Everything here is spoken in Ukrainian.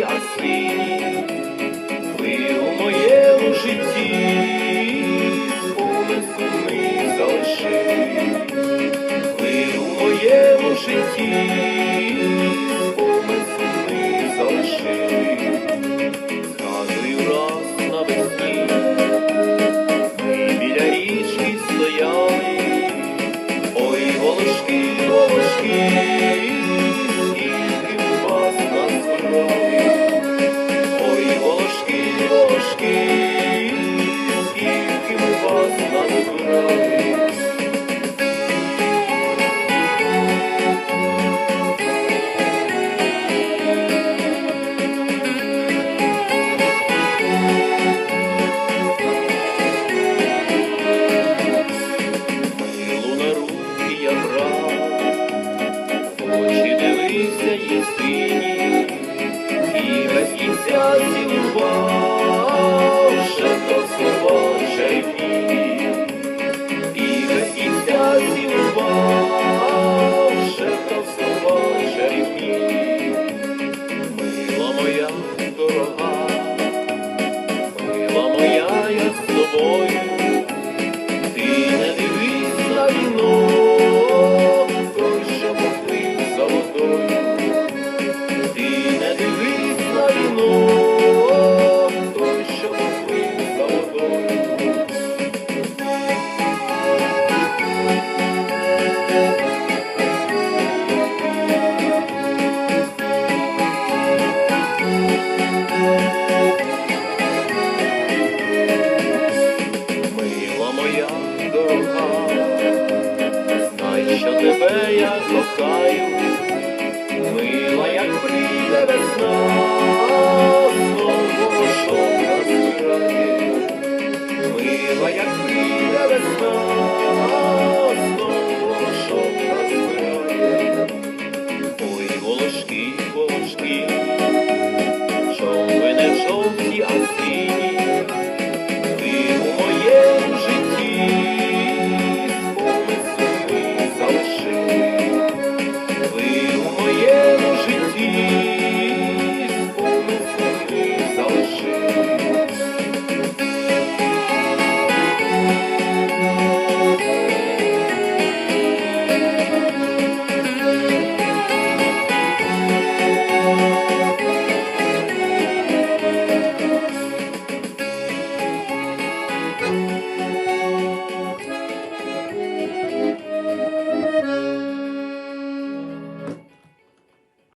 моїй асині, ви у моєму житті, спомин сумний залишили, ви у моєму житті, спомин сумний залишили, згадую раз навесні, ми біля річки стояли. пустині, і без кінця цілу. що тебе я кохаю.